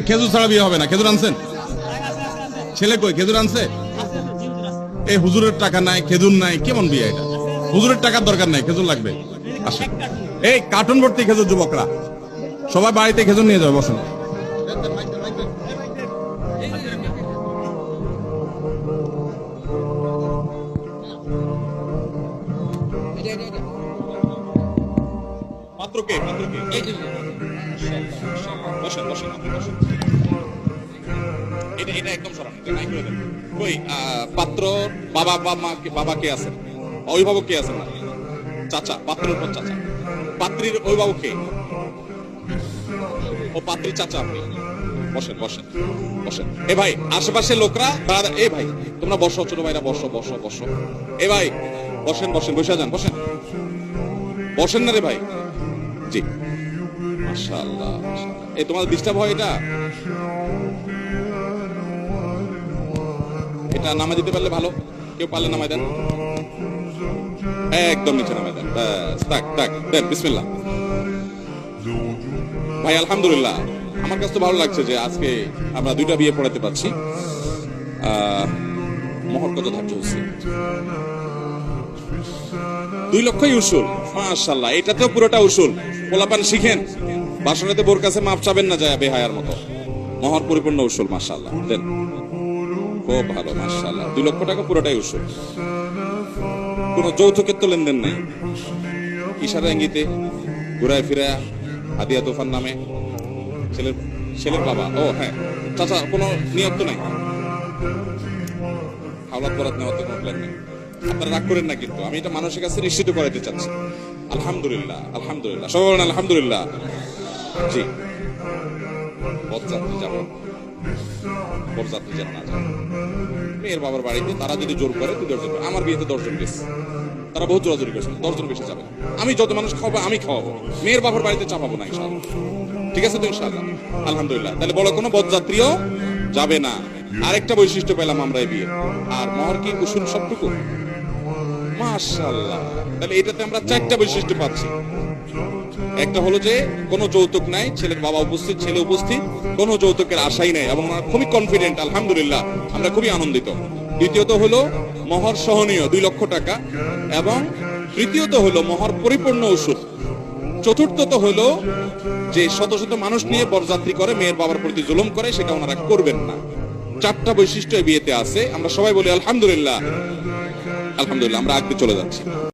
খেজুর ছাড়া বিয়ে হবে না। খেজুর আনছেন? ছেলে কই? খেজুর আনছে? এই হুজুরের টাকা নাই, খেজুর নাই। কেমন বিয়ে এটা? হুজুরের টাকার দরকার নাই, খেজুর লাগবে। এই কার্টুন ভর্তি খেজুর যুবকরা। সবাই বাড়িতে খেজুর নিয়ে যাবে, বসেন। পাত্র কে? পাত্র কে? বসেন বসেন আপনি বসেন। এটা এটা একদম সরান এটা নাই করে দেন। কই পাত্র বাবা বা মা কে- বাবা কে আছেন? অভিভাবক কে আছেন? চাচা পাত্রের পর চাচা। পাত্রীর অভিভাবক কে? ও পাত্রীর চাচা আপনি। বসেন বসেন বসেন। এ ভাই আশেপাশে লোকরা দাঁড়া- এ ভাই তোমরা বসো ছোট ভাইরা বসো বসো বসো। এ ভাই বসেন বসেন বসে যান বসেন। বসেন না রে ভাই। জি মাশাআল্লাহ মাশাআল্লাহ। এ, তোমার ডিস্টার্ব হয় এটা? এটা নামা দিতে পারলে ভালো। কেউ পারলে নামাই দেন। একদম নিচে নামাই দেন। তাক তাক দেন, বিসমিল্লাহ। ভাই, আলহামদুলিল্লাহ। আমার কাছে তো ভালো লাগছে যে আজকে আমরা দুইটা বিয়ে পড়াতে পারছি। মহর কত ধার্য হচ্ছে দুই লক্ষই উসুল। মাশাল্লাহ এটাতেও পুরোটা উসুল। পোলাপান শিখেন, বাসনেতে বোর কাছে মাপ চাবেন না যায় বেহায়ার মতো। মহর পরিপূর্ণ উসুল মাশাল্লাহ দেন। খুব ভালো মাশাল্লাহ দুই লক্ষ টাকা পুরোটাই উসুল। কোন যৌতুকের তো লেনদেন নাই। ইশারা ইঙ্গিতে ঘুরায় ফিরায় হাদিয়া তুফান নামে। ছেলের ছেলের বাবা। ও হ্যাঁ। চাচা, কোনো নিয়ত নাই? হাওলাত বরাত নেওয়ার তো কোনো প্ল্যান নেই। আপনারা রাগ করেন না কিন্তু। আমি এটা মানুষের কাছে নিশ্চিত করাতে চাচ্ছি। আলহামদুলিল্লাহ আলহামদুলিল্লাহ সবাই বলেন জি। পথযাত্রী মেয়ের বাবার বাড়িতে তারা যদি জোর করে তুই দশজন আমার বিয়েতে দশজন গেছে। তারা বহুত জোরাজোরি করেছে, দশজন বেশি যাবে আমি যত মানুষ খাওয়াবো, আমি খাওয়াবো। মেয়ের বাবার বাড়িতে চাপাবো না ঠিক আছে তো, ইনশাআল্লাহ? আলহামদুলিল্লাহ। তাহলে বড় কোনো পথযাত্রীও যাবে না। আরেকটা বৈশিষ্ট্য পেলাম আমরা এই বিয়ে আর মহর কি কুসুম সবটুকু? তাহলে এটাতে আমরা চারটা বৈশিষ্ট্য পাচ্ছি। একটা হলো যে, কোনো যৌতুক নাই, ছেলের বাবা উপস্থিত, ছেলে উপস্থিত, কোনো যৌতুকের আশাই নাই এবং খুবই কনফিডেন্ট আলহামদুলিল্লাহ, আমরা খুবই আনন্দিত। দ্বিতীয়ত হলো, মহর সহনীয়, দুই লক্ষ টাকা। এবং তৃতীয়ত হলো, মহর পরিপূর্ণ ওষুধ। চতুর্থত হলো, যে শত শত মানুষ নিয়ে বরযাত্রী করে, মেয়ের বাবার প্রতি জুলুম করে, সেটা ওনারা করবেন না। চারটা বৈশিষ্ট্য বিয়েতে আছে। আমরা সবাই বলি আলহামদুলিল্লাহ। আলহামদুলিল্লাহ আমরা আগে চলে যাচ্ছি।